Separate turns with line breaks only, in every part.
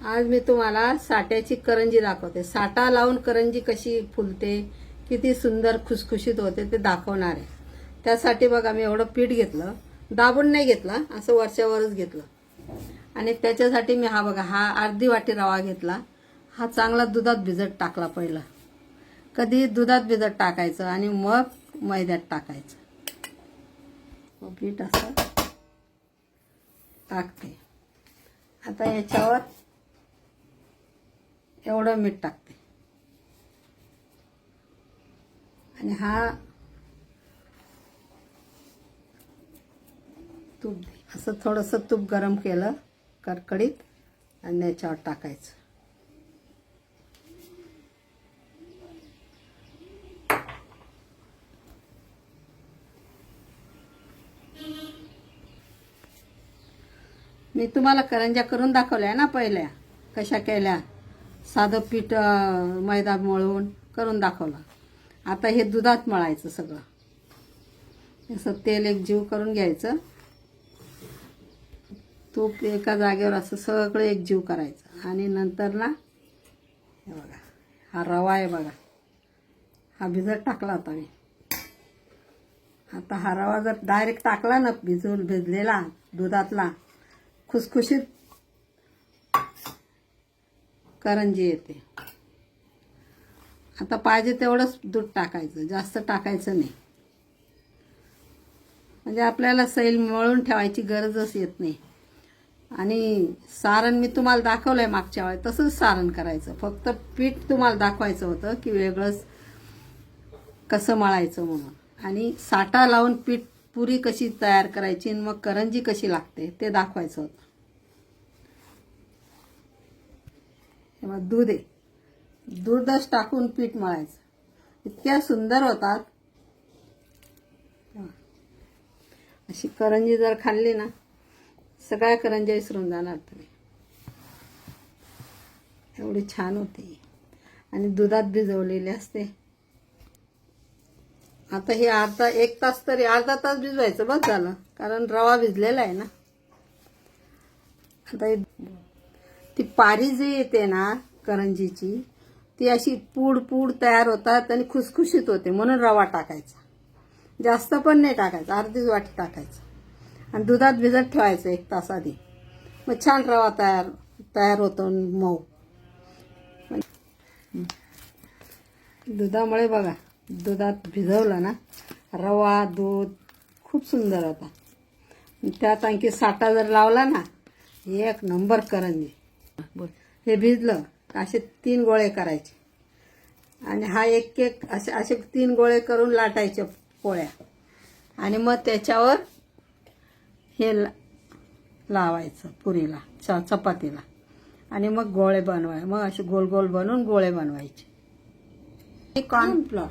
आज मी तुम्हाला साट्याची करंजी दाखवते. साटा लावून करंजी कशी फुलते किती सुंदर खुसखुशीत होते ते दाखवणार आहे. त्यासाठी बघा मी एवढं पीठ घेतलं. दाबून नाही घेतलं असं वरच्यावरच घेतलं. आणि त्याच्यासाठी मी हा बघा हा अर्धी वाटी रवा घेतला. हा चांगला दुधात भिजत टाकला पहिला. कधी दुधात भिजत टाकायचं आणि मग मैद्यात टाकायचं. पीठ असं टाकते. आता याच्यावर एवढं मीठ टाकते. आणि हा तूप दे. असं थोडंसं तूप गरम केलं कडकडीत आणि याच्यावर टाकायचं. मी तुम्हाला करंज्या करून दाखवल्या ना पहिल्या कशा केल्या? साधं पीठ मैदा मळून करून दाखवलं. आता हे दुधात मळायचं सगळं. असं तेल एक जीव करून घ्यायचं. तूप एका जागेवर असं सगळं एक जीव करायचं. आणि नंतर ना हे बघा हा रवा आहे बघा. हा भिजत टाकला होता मी. आता हा रवा जर डायरेक्ट टाकला ना भिजवून भिजलेला दुधातला खुसखुशीत करंजी येते. आता पाहिजे तेवढंच दूध टाकायचं. जास्त टाकायचं नाही. म्हणजे आपल्याला सैल मळून ठेवायची गरजच येत नाही. आणि सारण मी तुम्हाला दाखवलं आहे मागच्या वेळेस तसंच सारण करायचं. फक्त पीठ तुम्हाला दाखवायचं होतं की वेगळंच कसं मळायचं म्हणून. आणि साठा लावून पीठ पुरी कशी तयार करायची आणि मग करंजी कशी लागते ते दाखवायचं होतं. हे दूध. आहे दूधच टाकून पीठ मळायचं. इतक्या सुंदर होतात. अशी करंजी जर खाल्ली ना सगळ्या करंज्या विसरून जाणार तुम्ही. एवढी छान होती. आणि दुधात भिजवलेली असते. आता हे अर्धा एक तास तरी अर्धा तास भिजवायचं बस झालं. कारण रवा भिजलेला आहे ना. आता हे ती पारी जी येते ना करंजीची ती अशी पूड पूड तयार होतात आणि खुसखुशीत होते. म्हणून रवा टाकायचा. जास्त पण नाही टाकायचा. अर्धीच वाटी टाकायचं. आणि दुधात भिजत ठेवायचं एक तास आधी. मग छान रवा तयार तयार होतो मऊ. दुधामुळे बघा दुधात भिजवलं ना रवा दूध खूप सुंदर होता. त्यात आणखी साठा जर लावला ना एक नंबर करंजी. बोल. हे भिजलं असे तीन गोळे करायचे. आणि हा एक एक असे असे तीन गोळे करून लाटायचे पोळ्या. आणि मग त्याच्यावर हे लावायचं पुरीला च चपातीला. आणि मग गोळे बनवाय मग असे गोल गोल बनवून गोळे बनवायचे. कॉर्नफ्लॉर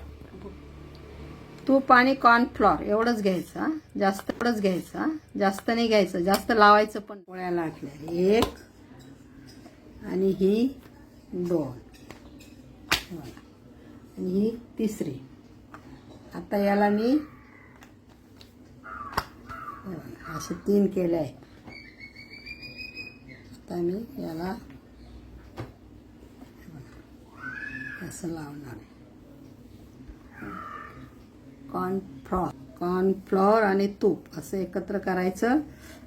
तूप आणि कॉर्नफ्लॉर एवढंच घ्यायचं. जास्त एवढंच घ्यायचं. जास्त नाही घ्यायचं जास्त लावायचं पण. पोळ्या लाटल्या. एक आणि ही दोन. आणि ही तिसरी. आता याला मी असे तीन केले आहे. आता मी याला असं लावणार आहे. कॉर्नफ्लॉर. कॉर्नफ्लॉर आणि तूप असं एकत्र करायचं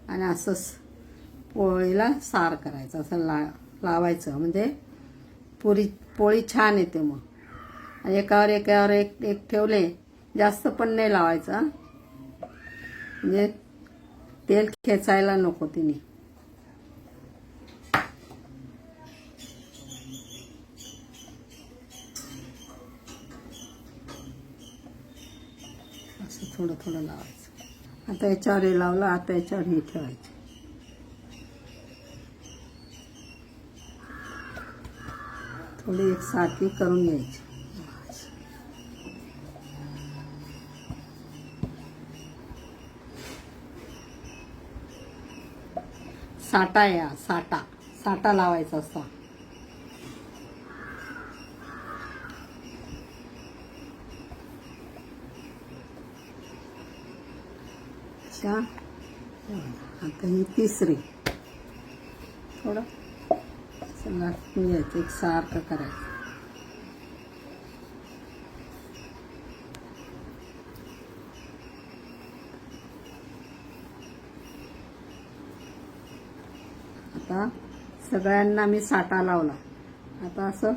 आणि असं पोळीला सार करायचं. असं ला लावायचं. म्हणजे पुरी पोळी छान येते मग. आणि एकावर एकावर एक एक ठेवले जास्त पण नाही लावायचं म्हणजे तेल खेचायला नको तिने. असं थोडं थोडं लावायचं. आता याच्यावर हे लावलं आता याच्यावर हे ठेवायचं. थोडी एक साखळी करून घ्यायची. साठा या साठा. साठा लावायचा असा. आता ही तिसरी. थोडं. लाटून घ्यायचं एक सारखं करायचं. आता सगळ्यांना मी साठा लावला. आता असं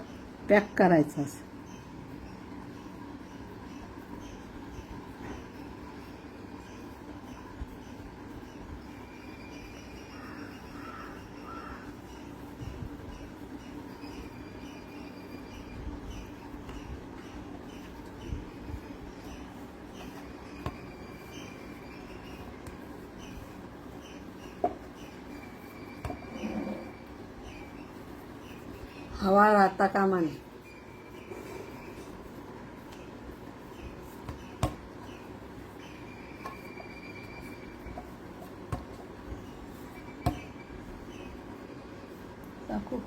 पॅक करायचं असं. हवा राहता कामा नये. टाकू.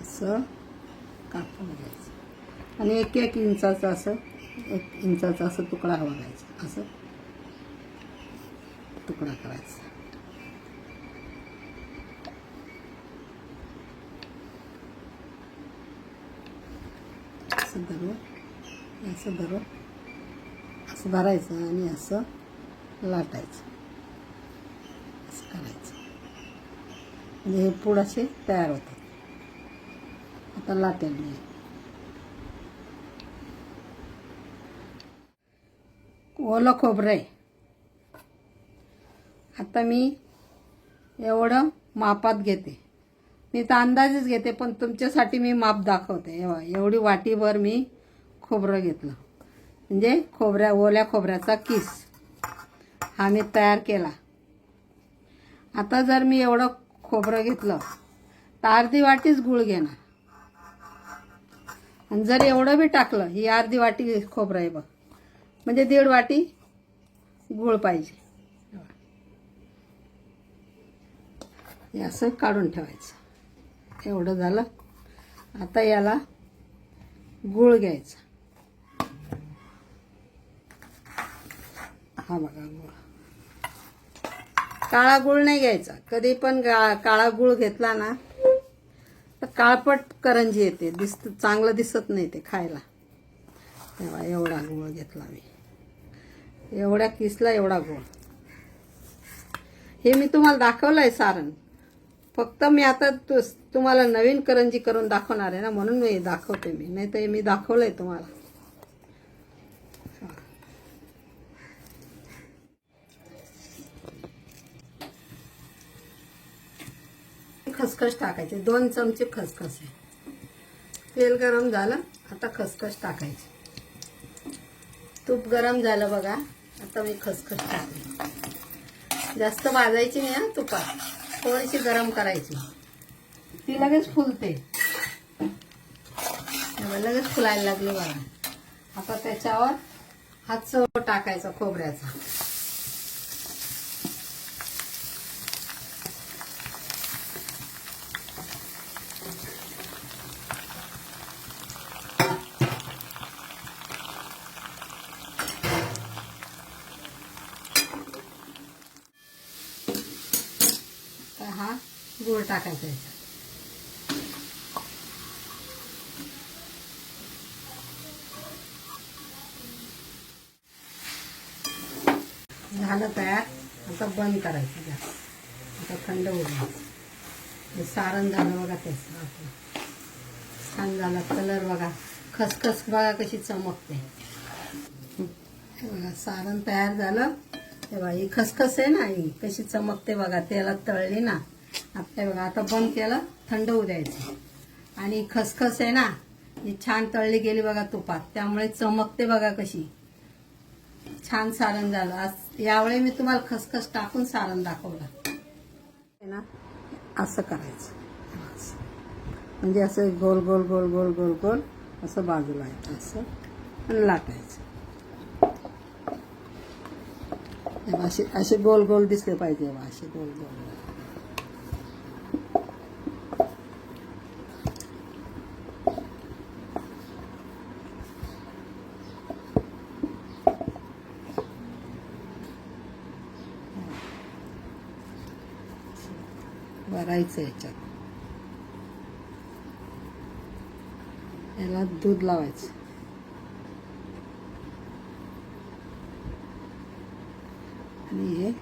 असं कापून घ्यायचं. आणि एक एक इंचाचं असं एक इंचाचा असं तुकडा बघायचा असं तुकडा करायचा. असं धरू असं धरू असं भरायचं आणि असं लाटायचं. असं करायचं. म्हणजे हे पूड असे तयार होतात. आता लाटेल ओलं खोबरं आहे. आता मी एवढं मापात घेते. मी तर अंदाजच घेते पण तुमच्यासाठी मी माप दाखवते. एवढी वाटीभर मी खोबरं घेतलं. म्हणजे खोबऱ्या ओल्या खोबऱ्याचा किस. हा मी तयार केला. आता जर मी एवढं खोबरं घेतलं तर अर्धी वाटीच गुळ घेणार. आणि जर एवढं बी टाकलं ही अर्धी वाटी खोबरं आहे बघ. म्हणजे दीड वाटी गुळ पाहिजे. हे असं काढून ठेवायचं. एवढं झालं. आता याला गुळ घ्यायचा. हा बघा गुळ. काळा गुळ नाही घ्यायचा. कधी पण गा काळा गुळ घेतला ना तर काळपट करंजी येते. दिसत चांगलं दिसत नाही ते खायला. तेव्हा एवढा गुळ घेतला मी. एवढ्या किसला एवढा गुळ. हे मी तुम्हाला दाखवलं आहे सारण. फक्त मी आता तुम्हाला नवीन करंजी करून दाखवणार आहे ना म्हणून मी दाखवते मी. नाही तर मी दाखवलं आहे तुम्हाला. खसखस टाकायचे. दोन चमचे खसखस आहे. तेल गरम झालं आता खसखस टाकायची. तूप गरम झालं बघा आता मी खसखस टाकते. जास्त भाजायची नाही हा तुपात. थोडीशी गरम करायची. ती लगेच फुलते. लगेच फुलायला लागली बघा आता त्याच्यावर हा चव टाकायचा खोबऱ्याचा. हा गूळ टाकायचा झालं तयार आता बंद करायचं गॅस आता थंड होऊ द्यायचं हे सारण झालं बघा त्याचं आपलं छान झालं कलर बघा. खसखस बघा कशी चमकते. बघा सारण तयार झालं. तेव्हा ही खसखस आहे ना ही कशी चमकते बघा त्याला तळली ना. आता बघा आता बंद केलं थंड होऊ द्यायचं. आणि खसखस आहे ना ही छान तळली गेली बघा तुपात. त्यामुळे चमकते बघा कशी. छान सारण झालं. आज यावेळी मी तुम्हाला खसखस टाकून सारण दाखवलं. आहे ना असं करायचं. असं. म्हणजे असं गोल गोल गोल गोल गोल गोल असं बाजूला येतं असं. आणि लाटायचं. असे असे गोल गोल दिसले पाहिजे असे गोल गोल. लावायचं याच्यात. याला दूध लावायचं. आणि हे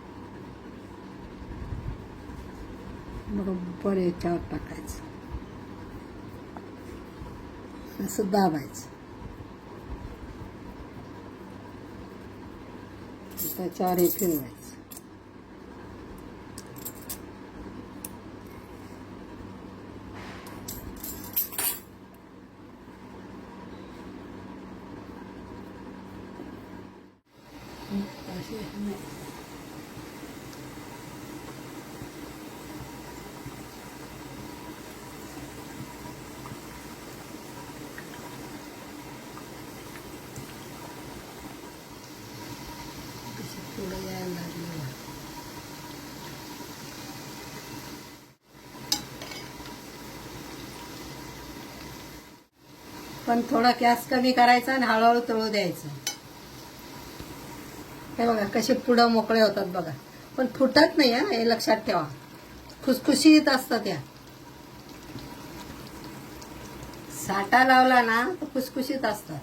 बरोबर याच्यावर टाकायचं. असं दाबायचं. त्याच्यावर हे फिरवायचं असे नाही. कशी पुढं यायला लागली बघा. पण थोडा गॅस कमी करायचा आणि हळूहळू तळू द्यायचं. हे बघा कसे पुढं मोकळे होतात बघा. पण फुटत नाही हा हे लक्षात ठेवा. खुसखुशीत असतात या. साठा लावला ना तर खुसखुशीत असतात.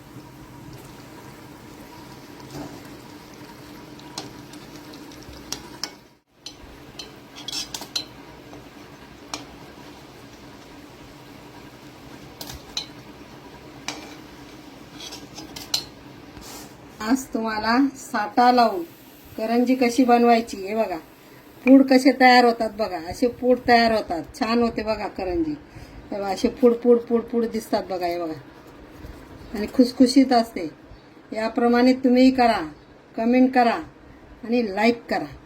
आज तुम्हाला साठा लावून करंजी कशी बनवायची हे बघा. पूड कसे तयार होतात बघा. असे पूड तयार होतात. छान होते बघा करंजी. हे बघा असे पूड पूड पूड पूड दिसतात बघा हे बघा. आणि खुसखुशीत असते. याप्रमाणे तुम्हीही करा. कमेंट करा आणि लाईक करा.